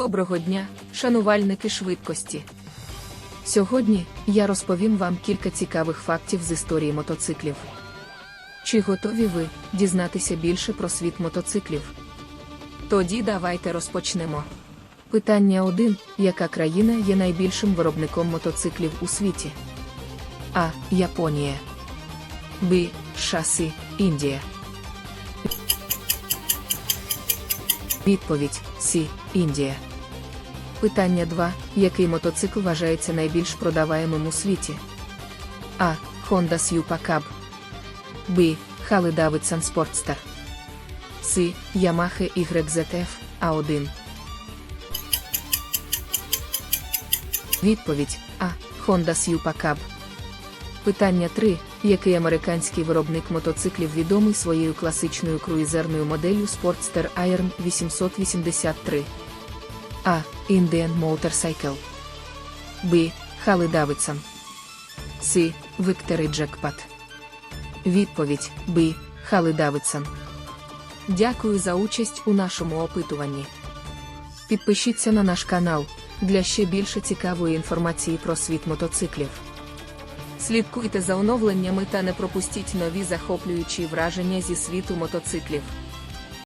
Доброго дня, шанувальники швидкості. Сьогодні я розповім вам кілька цікавих фактів з історії мотоциклів. Чи готові ви дізнатися більше про світ мотоциклів? Тоді давайте розпочнемо. Питання 1. Яка країна є найбільшим виробником мотоциклів у світі? А. Японія. Б. Шаси, Індія. Відповідь Сі, Індія. Питання 2. Який мотоцикл вважається найбільш продаваємим у світі? А. Honda Super Cab. Б. Harley Davidson Sportster. С. Yamaha YZF A1. Відповідь А. Honda Super Cab. Питання 3. Який американський виробник мотоциклів відомий своєю класичною круїзерною моделлю Sportster Iron 883? А. Indian Motorcycle. Б. Harley Davidson. С. Victory Jackpot. Відповідь Б. Harley Davidson. Дякую за участь у нашому опитуванні. Підпишіться на наш канал для ще більше цікавої інформації про світ мотоциклів. Слідкуйте за оновленнями та не пропустіть нові захоплюючі враження зі світу мотоциклів.